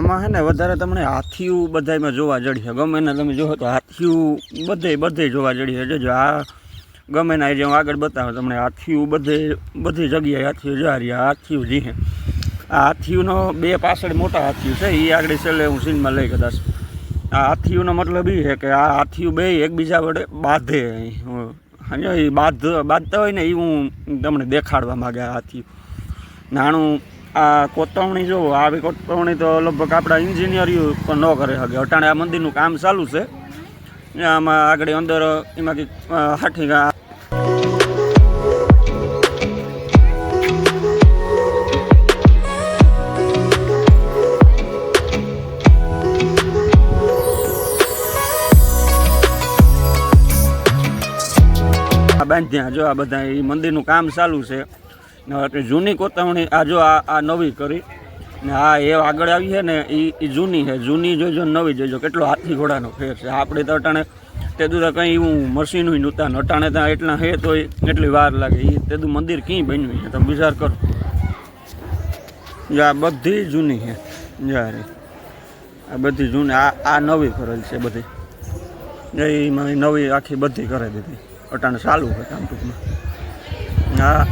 આમાં હે ને વધારે તમને હાથીયું બધાયમાં જોવા જડી ગમે ને તમે જોવો તો હાથીયું બધે બધે જોવા જડી છે. જો આ ગમે ના જે હું આગળ બતાવું તમને હાથીયું બધે, બધી જગ્યાએ હાથીયું જોવા રહ્યા હાથીયું જી આ હાથીયુંનો બે પાછળ મોટા હાથીયું છે એ આગળ છેલ્લે હું સીનમાં લઈ કદાચ. આ હાથીયુંનો મતલબ એ છે કે આ હાથીયું બે એકબીજા વડે બાંધે સમજો એ બાંધ, બાંધતા હોય ને એ હું તમને દેખાડવા માગે આ હાથીયું નાનું આ કોતવણી જો, આવી કોતવણી તો લગભગ આપણા એન્જિનિયરિયું પણ ન કરે શકે અટાણે આ મંદિરનું કામ ચાલુ છે. આમાં આગળ અંદર, એમાં ગા આ બાંધ્યા જો આ બધા, એ મંદિરનું કામ ચાલુ છે. એટલે જૂની કોતવણી આ જો આ આ નવી કરી, ને આ એ આગળ આવી છે ને એ જૂની છે. જૂની જોઈજો નવી જોઈજો કેટલો હાથી ઘોડાનો ફેર છે. આપણે તો અટાણે તે દું કંઈ એવું મશીનું નહોતા અટાણે ત્યાં એટલા હે તો એટલી વાર લાગે. એ તે મંદિર ક્યાંય બન્યું છે? તમે વિચાર કરો. આ બધી જૂની છે. જ્યારે આ બધી જૂની, આ આ નવી કરેલ છે બધી. એમાં નવી આખી બધી કરી દીધી. અટાણે ચાલુ હોય આમ ટૂંકમાં. હા.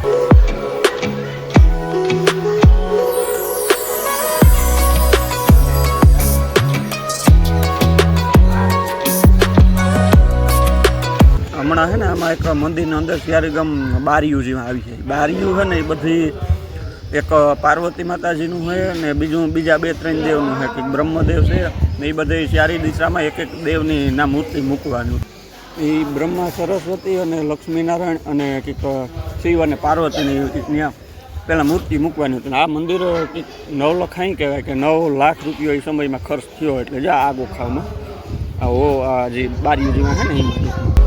હમણાં છે ને આમાં એક મંદિરની અંદર ત્યારે ગમ બારીયું આવી છે બારીયું છે ને એ બધી એક પાર્વતી માતાજીનું છે ને બીજું બીજા બે ત્રણ દેવનું છે કંઈક બ્રહ્મદેવ છે ને એ બધી ચારી દિશામાં એક એક દેવની ના મૂર્તિ મૂકવાનું. એ બ્રહ્મા સરસ્વતી અને લક્ષ્મીનારાયણ અને કંઈક શિવ અને પાર્વતીની ત્યાં પહેલાં મૂર્તિ મૂકવાની હતી. આ મંદિર કંઈક નવ લખાઈ કહેવાય કે નવ લાખ રૂપિયો એ સમયમાં ખર્ચ થયો એટલે જા આ ગોખાવમાં. આ જે બારીઓ જેવા છે ને એ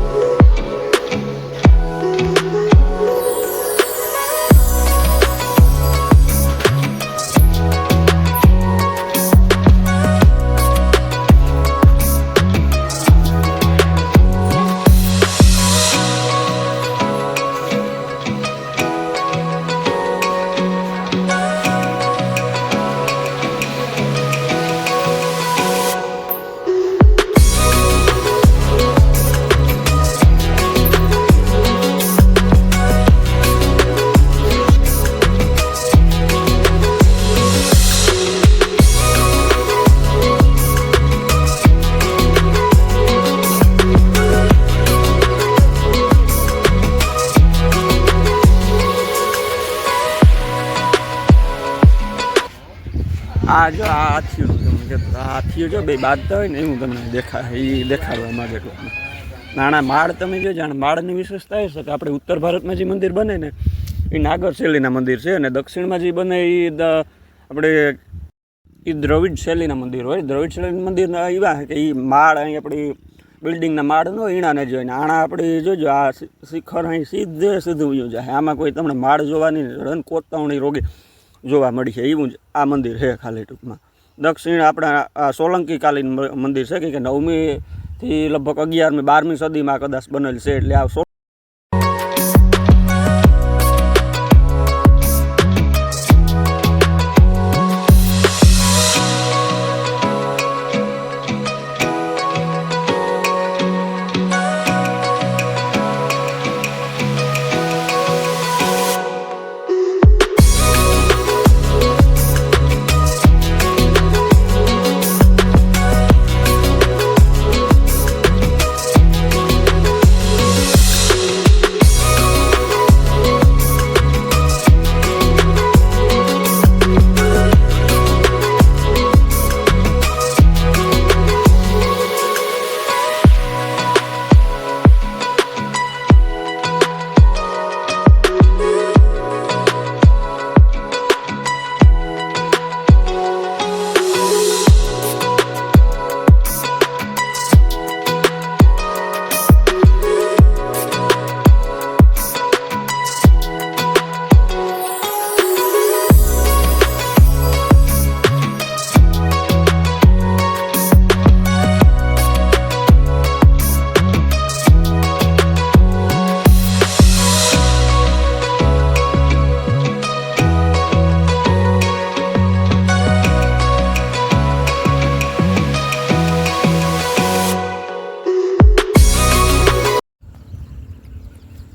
આ જો, આ હાથીઓનું તમને આ હાથીઓ જો બે બાંધતા હોય ને હું તમને દેખા એ દેખાડવા માંગે છું. નાના માળ તમે જો જાણ, માળની વિશેષતા એ છે કે આપણે ઉત્તર ભારતમાં જે મંદિર બને ને, એ નાગર શૈલીના મંદિર છે અને દક્ષિણમાં જે બને એ આપણે એ દ્રવિડ શૈલીના મંદિર હોય. દ્રવિડ શૈલીના મંદિર એવા કે એ માળ અહીં આપણી બિલ્ડિંગના માળ નો ઈણાને જોઈને આણા આપણે જોજો આ શિખર અહીં સીધે સીધું જાય આમાં કોઈ તમને માળ જોવાની કોતવણી રોગી જોવા મળી છે, એવું જ આ મંદિર છે ખાલી ટૂંકમાં. દક્ષિણ આપણા આ સોલંકી કાલીન મંદિર છે કે નવમીથી લગભગ અગિયારમી, બારમી સદીમાં કદાચ બનેલ છે, એટલે આ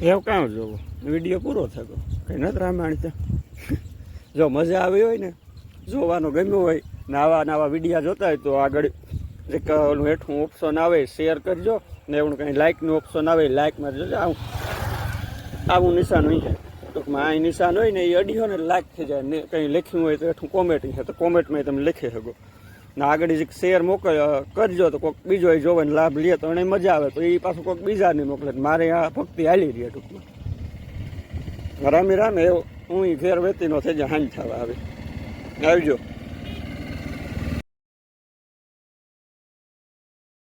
એવું કાં જોવો. વીડિયો પૂરો થયો. કંઈ નથી રામાયણ ત્યાં. જો મજા આવી હોય ને, જોવાનું ગમ્યું હોય, નાવા નાવા વિડીયા જોતા હોય તો આગળ એક હેઠું ઓપ્શન આવે શેર કરજો. ને એવું કંઈ લાઇકનું ઓપ્શન આવે લાઇક મારજો આવું. આવું નિશાન હોય છે. ટૂંકમાં અહીં નિશાન હોય ને, એ અડી હોય ને લાઇક થઈ જાય. ને કંઈ લખ્યું હોય તો હેઠું કોમેન્ટ છે. તો કોમેન્ટમાં તમે લખી શકો. ને આગળ જે શેર મોકલ કરજો, તો કોઈક બીજો એ જોવે લાભ લે, તો એને મજા આવે. તો એ પાછું કોઈક બીજાને મોકલે મારે આ ભક્તિ હાલી રહી ટૂંકમાં. રામે રામે હું ઘેર વેતીનો થઈ જાય હાંજ થવા આવે. આવજો.